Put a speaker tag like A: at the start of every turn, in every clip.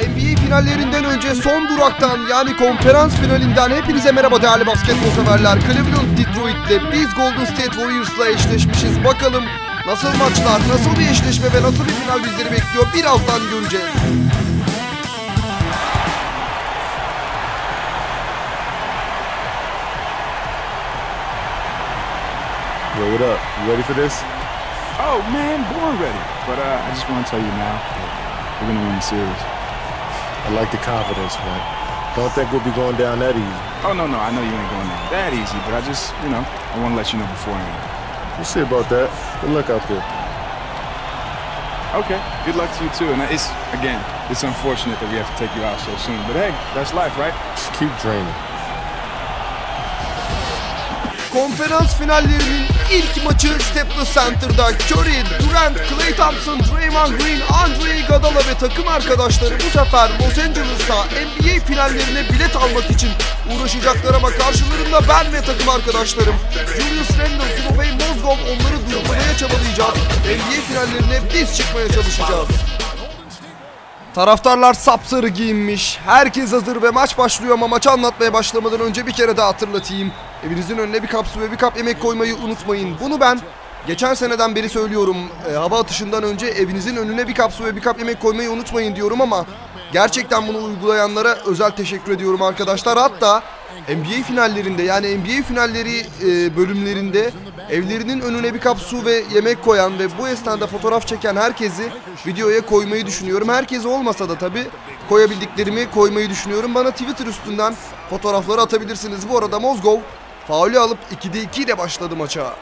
A: NBA finallerinden önce son duraktan yani konferans finalinden hepinize merhaba değerli basketbol severler. Cleveland Detroit'le biz Golden State Warriors'la eşleşmişiz. Bakalım nasıl maçlar, nasıl bir eşleşme ve nasıl bir final bizleri bekliyor birazdan göreceğiz.
B: Yo, what up? You ready for this?
C: Oh man, born ready. But uh, I just want to tell you now we're gonna win the series.
B: I like the confidence, man. Don't think we'll be going down that easy.
C: Oh no, no, I know you ain't going down that easy, but I just, you know, I want to let you know beforehand.
B: We'll see about that. Good luck out there.
C: Okay, good luck to you too. And it's again, it's unfortunate that we have to take you out so soon, but hey, that's life, right?
B: Just keep dreaming.
A: Konferans finallerinin ilk maçı Staples Center'da Curry, Durant, Klay Thompson, Draymond Green, Andre Iguodala ve takım arkadaşları bu sefer Los Angeles'ta NBA finallerine bilet almak için uğraşacaklar ama karşılarında ben ve takım arkadaşlarım Julius Randle, Timofey Mozgov onları durdurmaya çabalayacağız. NBA finallerine biz çıkmaya çalışacağız. Taraftarlar sapsarı giyinmiş. Herkes hazır ve maç başlıyor ama maçı anlatmaya başlamadan önce bir kere daha hatırlatayım. Evinizin önüne bir kap su ve bir kap yemek koymayı unutmayın. Bunu ben geçen seneden beri söylüyorum. E, hava atışından önce evinizin önüne bir kap su ve bir kap yemek koymayı unutmayın diyorum ama gerçekten bunu uygulayanlara özel teşekkür ediyorum arkadaşlar. Hatta NBA finallerinde yani NBA finalleri e, bölümlerinde evlerinin önüne bir kap su ve yemek koyan ve bu esnada fotoğraf çeken herkesi videoya koymayı düşünüyorum. Herkes olmasa da tabi koyabildiklerimi koymayı düşünüyorum. Bana Twitter üstünden fotoğrafları atabilirsiniz. Bu arada Mozgov faulü alıp 2'de 2 ile başladı maça.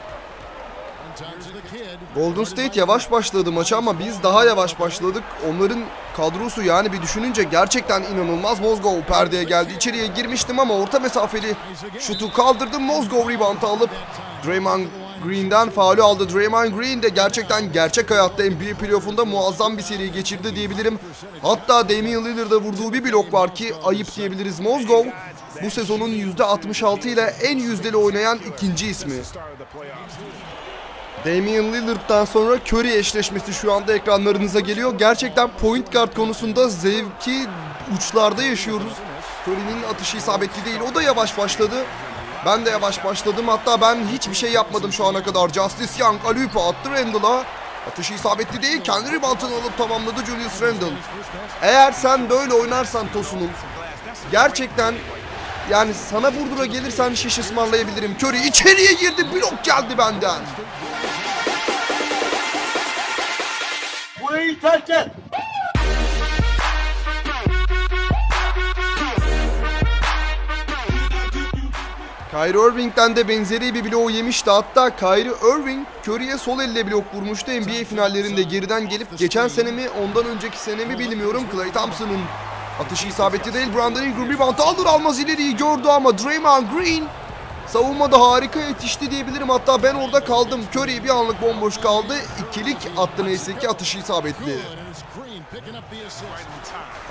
A: Golden State yavaş başladı maça ama biz daha yavaş başladık. Onların kadrosu yani bir düşününce gerçekten inanılmaz. Mozgov perdeye geldi. İçeriye girmiştim ama orta mesafeli şutu kaldırdım. Mozgov rebound'ı alıp Draymond Green'den faulü aldı. Draymond Green de gerçekten gerçek hayatta NBA playoff'unda muazzam bir seri geçirdi diyebilirim. Hatta Damian Lillard'a vurduğu bir blok var ki ayıp diyebiliriz. Mozgov bu sezonun %66 ile en yüzdeli oynayan ikinci ismi. Damian Lillard'dan sonra Curry eşleşmesi şu anda ekranlarınıza geliyor. Gerçekten point guard konusunda zevki uçlarda yaşıyoruz. Curry'nin atışı isabetli değil. O da yavaş başladı. Ben de yavaş başladım. Hatta ben hiçbir şey yapmadım şu ana kadar. Justice Young Alüp'e attı Randall'a. Atışı isabetli değil. Kendi reboundını alıp tamamladı Julius Randle. Eğer sen böyle oynarsan Tosun'um gerçekten yani sana Burdur'a gelirsen şiş ısmarlayabilirim. Curry içeriye girdi. Blok geldi benden.
D: Burayı terk et.
A: Kyrie Irving'den de benzeri bir bloğu yemişti. Hatta Kyrie Irving Curry'e sol elle blok vurmuştu NBA finallerinde geriden gelip geçen sene mi ondan önceki sene mi bilmiyorum. Klay Thompson'ın atışı isabetli değil. Brandon Ingram rebound alır almaz ileriyi gördü ama Draymond Green savunmada harika yetişti diyebilirim. Hatta ben orada kaldım. Curry bir anlık bomboş kaldı. İkilik attı neyse ki atışı isabetli.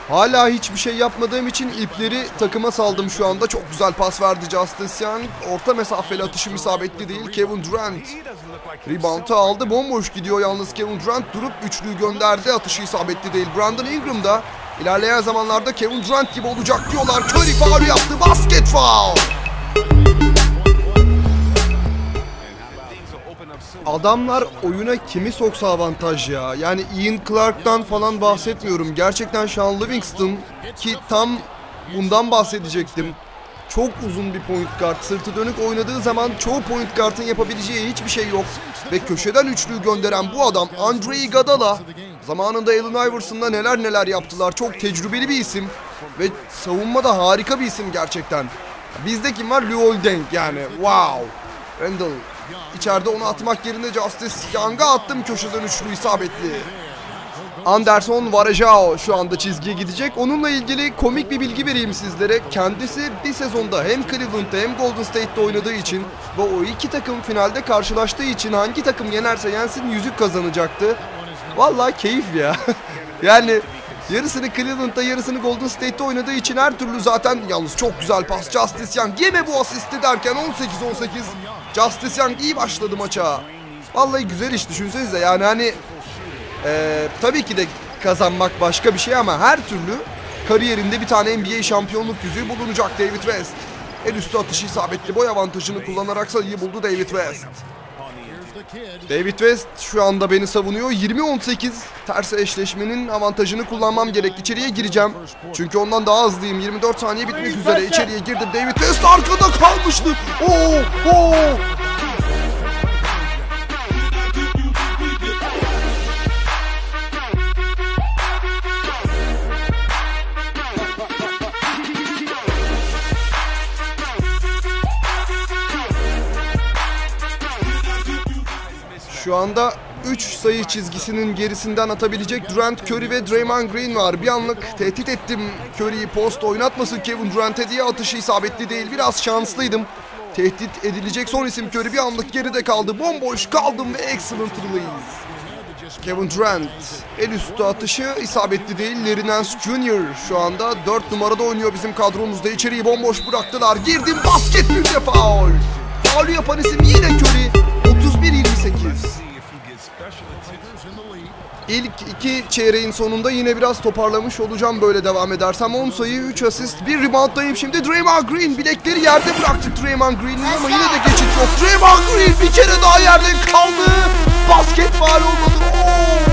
A: Hala hiçbir şey yapmadığım için ipleri takıma saldım şu anda. Çok güzel pas verdi Justice Young. Orta mesafeli atışım isabetli değil. Kevin Durant rebound'ı aldı. Bomboş gidiyor yalnız Kevin Durant. Durup üçlüyü gönderdi. Atışı isabetli değil. Brandon Ingram da ilerleyen zamanlarda Kevin Durant gibi olacak diyorlar. Curry faul yaptı. Basket foul. Adamlar oyuna kimi soksa avantaj ya. Yani Ian Clark'tan falan bahsetmiyorum. Gerçekten Sean Livingston ki tam bundan bahsedecektim. Çok uzun bir point guard. Sırtı dönük oynadığı zaman çoğu point guard'ın yapabileceği hiçbir şey yok. Ve köşeden üçlüyü gönderen bu adam Andre Iguodala zamanında Allen Iverson'la neler neler yaptılar. Çok tecrübeli bir isim ve savunmada harika bir isim gerçekten. Bizde kim var? Luol Deng yani. Wow. Randall İçeride onu atmak yerine Justice Young'a attım köşeden üçlü isabetli. Anderson Varejao şu anda çizgiye gidecek. Onunla ilgili komik bir bilgi vereyim sizlere. Kendisi bir sezonda hem Cleveland'da hem Golden State'te oynadığı için ve o iki takım finalde karşılaştığı için hangi takım yenerse yensin yüzük kazanacaktı. Vallahi keyif ya. yani yarısını Cleveland'da yarısını Golden State'te oynadığı için her türlü zaten yalnız çok güzel pas Justice Young yeme bu asisti derken 18-18 Justice Young iyi başladı maça. Vallahi güzel iş düşünsenize yani hani e, tabii ki de kazanmak başka bir şey ama her türlü kariyerinde bir tane NBA şampiyonluk yüzüğü bulunacak David West. El üstü atışı isabetli boy avantajını kullanarak sayıyı buldu David West. David West şu anda beni savunuyor. 20-18 ters eşleşmenin avantajını kullanmam gerek. İçeriye gireceğim. Çünkü ondan daha hızlıyım. 24 saniye bitmek üzere. İçeriye girdim. David West arkada kalmıştı. Oo, oo. Anda 3 sayı çizgisinin gerisinden atabilecek Durant, Curry ve Draymond Green var. Bir anlık tehdit ettim Curry'yi post oynatmasın Kevin Durant'e diye atışı isabetli değil. Biraz şanslıydım. Tehdit edilecek son isim Curry bir anlık geride kaldı. Bomboş kaldım ve excellent release. Kevin Durant el üstü atışı isabetli değil. Larry Nance Jr. şu anda 4 numarada oynuyor bizim kadromuzda. İçeriği bomboş bıraktılar. Girdim basket bir de faul. Yapan isim yine Curry. İlk iki çeyreğin sonunda yine biraz toparlamış olacağım böyle devam edersem. 10 sayı, 3 asist, bir rebounddayım şimdi. Draymond Green bilekleri yerde bıraktık Draymond Green'in ama yine de geçit yok. Draymond Green bir kere daha yerde kaldı. Basket faal olmadı. Oo!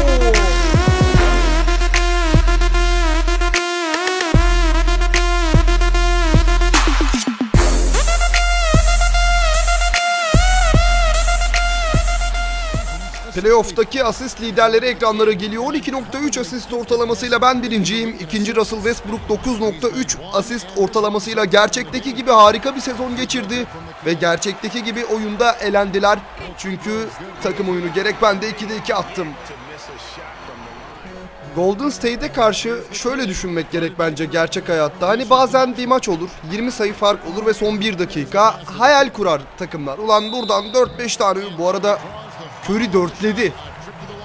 A: Playoff'taki asist liderleri ekranlara geliyor. 12.3 asist ortalamasıyla ben birinciyim. İkinci Russell Westbrook 9.3 asist ortalamasıyla gerçekteki gibi harika bir sezon geçirdi. Ve gerçekteki gibi oyunda elendiler. Çünkü takım oyunu gerek ben de 2'de 2 attım. Golden State'e karşı şöyle düşünmek gerek bence gerçek hayatta. Hani bazen bir maç olur, 20 sayı fark olur ve son 1 dakika hayal kurar takımlar. Ulan buradan 4-5 tane bu arada Curry dörtledi.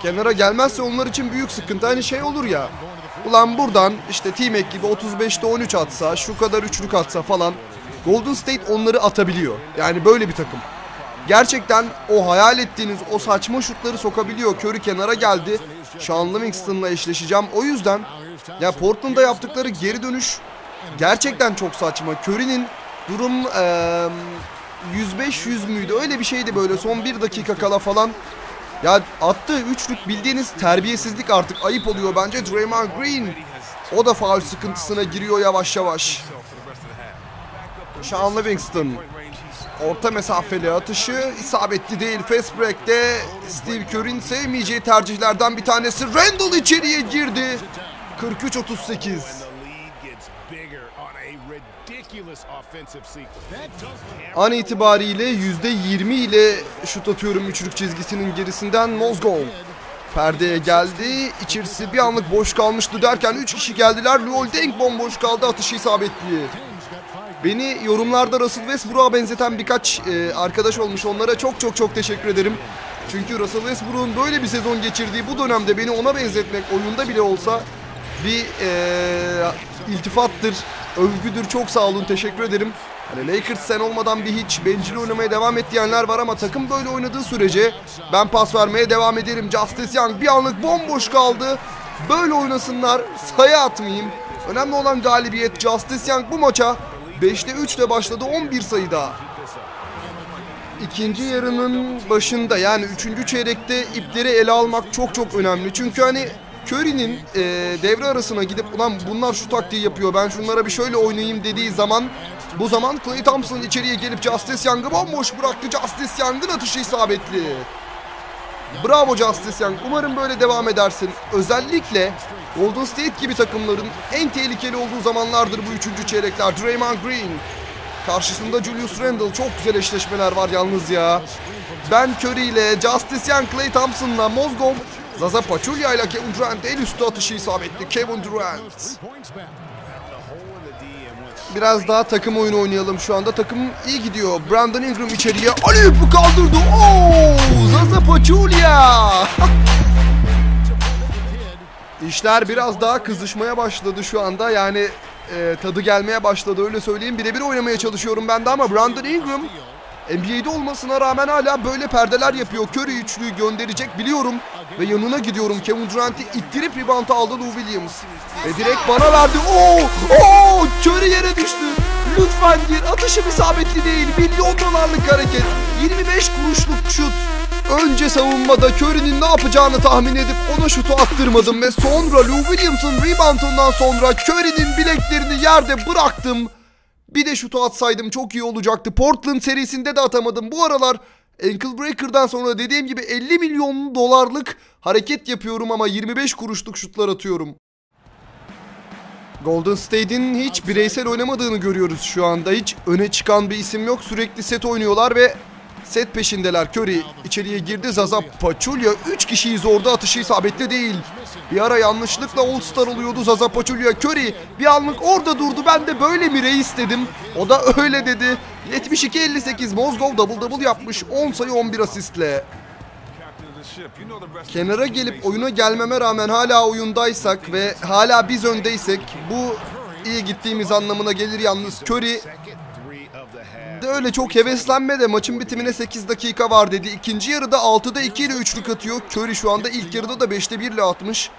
A: Kenara gelmezse onlar için büyük sıkıntı. Hani şey olur ya. Ulan buradan işte T-Mac gibi 35'te 13 atsa, şu kadar üçlük atsa falan. Golden State onları atabiliyor. Yani böyle bir takım. Gerçekten o hayal ettiğiniz o saçma şutları sokabiliyor. Curry kenara geldi. Sean Livingston'la eşleşeceğim. O yüzden ya Portland'da yaptıkları geri dönüş gerçekten çok saçma. Curry'nin durum eee 105-100 müydü? Öyle bir şeydi böyle son bir dakika kala falan. Ya attığı üçlük bildiğiniz terbiyesizlik artık ayıp oluyor bence. Draymond Green o da faul sıkıntısına giriyor yavaş yavaş. Sean Livingston orta mesafeli atışı isabetli değil. Fast break'te Steve Kerr'in sevmeyeceği tercihlerden bir tanesi. Randall içeriye girdi. 43-38. An itibariyle %20 ile şut atıyorum üçlük çizgisinin gerisinden Mozgov. Perdeye geldi. İçerisi bir anlık boş kalmıştı derken 3 kişi geldiler. Luol Deng bomboş kaldı. Atışı isabetli. Beni yorumlarda Russell Westbrook'a benzeten birkaç e, arkadaş olmuş. Onlara çok çok çok teşekkür ederim. Çünkü Russell Westbrook'un böyle bir sezon geçirdiği bu dönemde beni ona benzetmek oyunda bile olsa bir e, iltifattır, övgüdür. Çok sağ olun, teşekkür ederim. Hani Lakers sen olmadan bir hiç bencil oynamaya devam et diyenler var ama takım böyle oynadığı sürece ben pas vermeye devam ederim. Justice Young bir anlık bomboş kaldı. Böyle oynasınlar, sayı atmayayım. Önemli olan galibiyet. Justice Young bu maça 5'te 3 ile başladı 11 sayıda. İkinci yarının başında yani üçüncü çeyrekte ipleri ele almak çok çok önemli. Çünkü hani Curry'nin e, devre arasına gidip ulan bunlar şu taktiği yapıyor ben şunlara bir şöyle oynayayım dediği zaman bu zaman Klay Thompson içeriye gelip Justice Young'ı bomboş bıraktı. Justice Young'ın atışı isabetli. Bravo Justice Young. Umarım böyle devam edersin. Özellikle Golden State gibi takımların en tehlikeli olduğu zamanlardır bu üçüncü çeyrekler. Draymond Green. Karşısında Julius Randle. Çok güzel eşleşmeler var yalnız ya. Ben Curry ile Justice Young, Klay Thompson'la Mozgov, Zaza Pachulia ile Kevin Durant el üstü atışı isabetli. Kevin Durant. Biraz daha takım oyunu oynayalım şu anda. Takım iyi gidiyor. Brandon Ingram içeriye. Aleyhup'u kaldırdı. Oo, Zaza Pachulia. İşler biraz daha kızışmaya başladı şu anda. Yani e, tadı gelmeye başladı öyle söyleyeyim. Birebir oynamaya çalışıyorum ben de ama Brandon Ingram NBA'de olmasına rağmen hala böyle perdeler yapıyor. Curry üçlüyü gönderecek biliyorum. Ve yanına gidiyorum. Kevin Durant'i ittirip rebound'ı aldı Lou Williams. Ve direkt bana verdi. Oo! Oo! Curry yere düştü. Lütfen gir. Atışım isabetli değil. Milyon dolarlık hareket. 25 kuruşluk şut. Önce savunmada Curry'nin ne yapacağını tahmin edip ona şutu attırmadım ve sonra Lou Williams'ın reboundundan sonra Curry'nin bileklerini yerde bıraktım. Bir de şutu atsaydım çok iyi olacaktı. Portland serisinde de atamadım. Bu aralar Ankle Breaker'dan sonra dediğim gibi 50 milyon dolarlık hareket yapıyorum ama 25 kuruşluk şutlar atıyorum. Golden State'in hiç bireysel oynamadığını görüyoruz şu anda. Hiç öne çıkan bir isim yok. Sürekli set oynuyorlar ve set peşindeler. Curry içeriye girdi. Zaza Pachulia 3 kişiyiz orada atışı isabetli değil. Bir ara yanlışlıkla All Star oluyordu Zaza Pachulia. Curry bir anlık orada durdu. Ben de böyle mi reis dedim. O da öyle dedi. 72-58 Mozgov double double yapmış. 10 sayı 11 asistle. Kenara gelip oyuna gelmeme rağmen hala oyundaysak ve hala biz öndeysek bu iyi gittiğimiz anlamına gelir yalnız Curry de öyle çok heveslenme de maçın bitimine 8 dakika var dedi. İkinci yarıda 6'da 2 ile üçlük atıyor. Curry şu anda ilk yarıda da 5'te 1 ile atmış.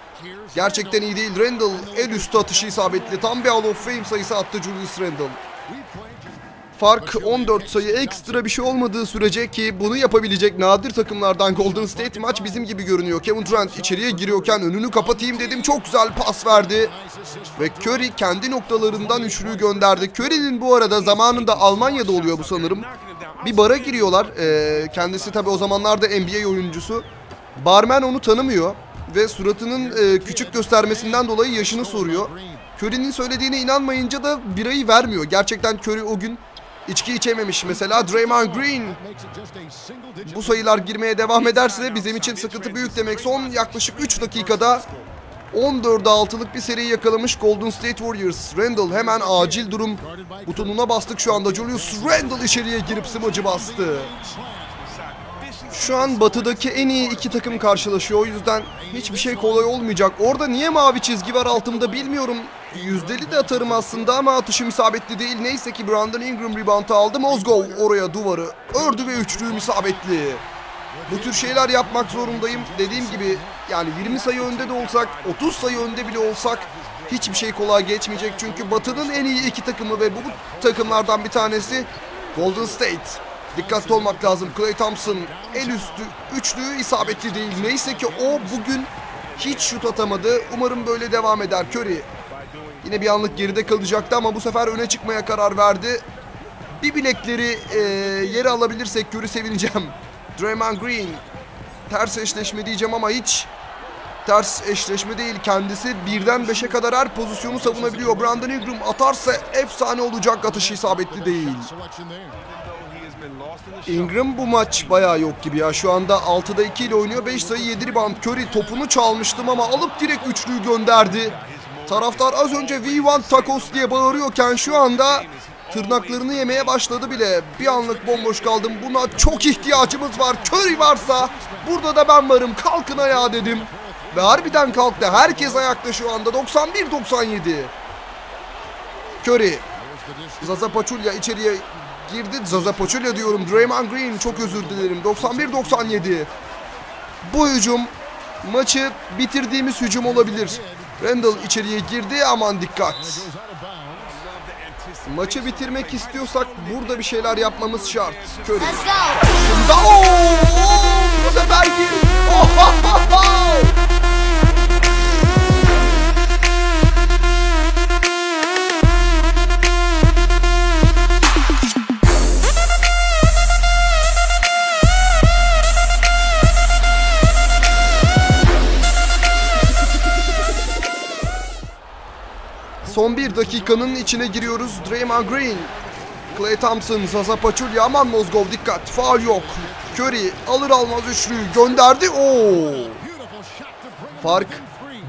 A: Gerçekten iyi değil. Randall el üstü atışı isabetli. Tam bir Hall of Fame sayısı attı Julius Randall. Fark 14 sayı ekstra bir şey olmadığı sürece ki bunu yapabilecek nadir takımlardan Golden State maç bizim gibi görünüyor. Kevin Durant içeriye giriyorken önünü kapatayım dedim. Çok güzel pas verdi. Ve Curry kendi noktalarından üçlüyü gönderdi. Curry'nin bu arada zamanında Almanya'da oluyor bu sanırım. Bir bara giriyorlar. Ee, kendisi tabi o zamanlarda NBA oyuncusu. Barmen onu tanımıyor. Ve suratının e, küçük göstermesinden dolayı yaşını soruyor. Curry'nin söylediğine inanmayınca da birayı vermiyor. Gerçekten Curry o gün içki içememiş. Mesela Draymond Green bu sayılar girmeye devam ederse bizim için sıkıntı büyük demek. Son yaklaşık 3 dakikada 14'e 6'lık bir seriyi yakalamış Golden State Warriors. Randall hemen acil durum butonuna bastık şu anda. Julius Randall içeriye girip smacı bastı. Şu an batıdaki en iyi iki takım karşılaşıyor. O yüzden hiçbir şey kolay olmayacak. Orada niye mavi çizgi var altımda bilmiyorum. Yüzdeli de atarım aslında ama atışım isabetli değil. Neyse ki Brandon Ingram rebound'ı aldı. Mozgov oraya duvarı ördü ve üçlüğüm isabetli. Bu tür şeyler yapmak zorundayım. Dediğim gibi yani 20 sayı önde de olsak, 30 sayı önde bile olsak hiçbir şey kolay geçmeyecek. Çünkü Batı'nın en iyi iki takımı ve bu takımlardan bir tanesi Golden State. Dikkatli olmak lazım. Clay Thompson el üstü üçlüğü isabetli değil. Neyse ki o bugün hiç şut atamadı. Umarım böyle devam eder. Curry yine bir anlık geride kalacaktı ama bu sefer öne çıkmaya karar verdi. Bir bilekleri e, yere alabilirsek Curry sevineceğim. Draymond Green ters eşleşme diyeceğim ama hiç ters eşleşme değil. Kendisi birden beşe kadar her pozisyonu savunabiliyor. Brandon Ingram atarsa efsane olacak atışı isabetli değil. Ingram bu maç bayağı yok gibi ya. Şu anda 6'da 2 ile oynuyor. 5 sayı 7 rebound. Curry topunu çalmıştım ama alıp direkt üçlüyü gönderdi. Taraftar az önce We want tacos diye bağırıyorken şu anda tırnaklarını yemeye başladı bile. Bir anlık bomboş kaldım. Buna çok ihtiyacımız var. Curry varsa burada da ben varım. Kalkın ayağa dedim. Ve harbiden kalktı. Herkes ayakta şu anda. 91-97. Curry. Zaza Pachulia içeriye girdi. Zaza Pachulia diyorum. Draymond Green çok özür dilerim. 91-97. Bu hücum maçı bitirdiğimiz hücum olabilir. Randall içeriye girdi. Aman dikkat. Maçı bitirmek istiyorsak burada bir şeyler yapmamız şart. Curry.
D: Let's go.
A: Bu sefer gir. Oh, ha, ha, ha! Dakikanın içine giriyoruz. Draymond Green, Clay Thompson, Zaza Pachulia, aman Mozgov dikkat. Faul yok. Curry alır almaz üçlüyü gönderdi. Oo! Fark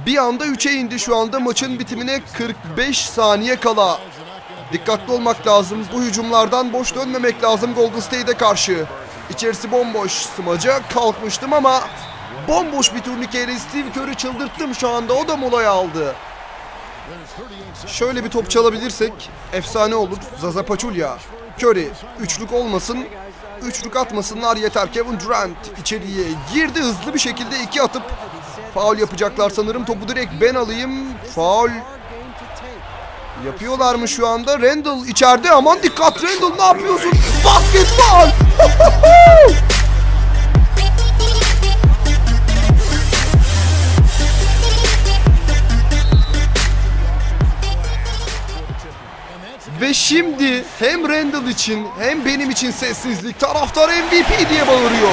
A: bir anda 3'e indi şu anda maçın bitimine 45 saniye kala. Dikkatli olmak lazım. Bu hücumlardan boş dönmemek lazım Golden State'e karşı. İçerisi bomboş. Smaca kalkmıştım ama bomboş bir turnikeyle Steve Kerr'ü çıldırttım şu anda. O da molayı aldı. Şöyle bir top çalabilirsek efsane olur. Zaza Pachulia. Curry üçlük olmasın. Üçlük atmasınlar yeter. Kevin Durant içeriye girdi hızlı bir şekilde iki atıp faul yapacaklar sanırım. Topu direkt ben alayım. Faul yapıyorlar mı şu anda? Randall içeride. Aman dikkat Randall ne yapıyorsun? Basketbol! Ve şimdi hem Randall için hem benim için sessizlik. Taraftar MVP diye bağırıyor.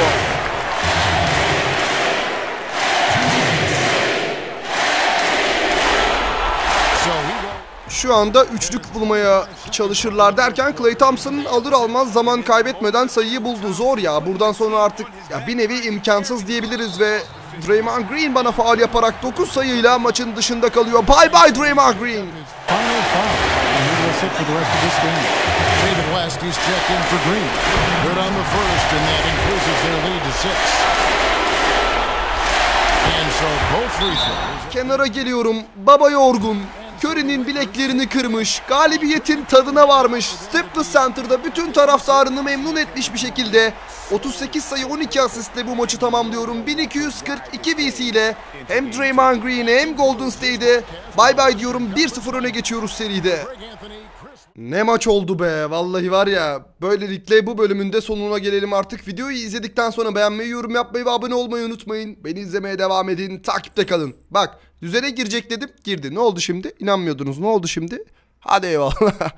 A: Şu anda üçlük bulmaya çalışırlar derken Clay Thompson alır almaz zaman kaybetmeden sayıyı buldu. Zor ya buradan sonra artık ya bir nevi imkansız diyebiliriz ve Draymond Green bana faal yaparak 9 sayıyla maçın dışında kalıyor. Bye bye Draymond Green.
D: Sit for the rest of this game. David West is checked in for Green. Good on the first, and that increases their lead to six. And so both free throws.
A: Kenara geliyorum. Baba yorgun. Curry'nin bileklerini kırmış. Galibiyetin tadına varmış. Staples Center'da bütün taraftarını memnun etmiş bir şekilde 38 sayı 12 asistle bu maçı tamamlıyorum. 1242 VC ile hem Draymond Green'e hem Golden State'e bay bay diyorum. 1-0 öne geçiyoruz seride. Ne maç oldu be? Vallahi var ya böylelikle bu bölümün de sonuna gelelim artık. Videoyu izledikten sonra beğenmeyi yorum yapmayı ve abone olmayı unutmayın. Beni izlemeye devam edin takipte kalın. Bak düzene girecek dedim girdi. Ne oldu şimdi? İnanmıyordunuz. Ne oldu şimdi? Hadi eyvallah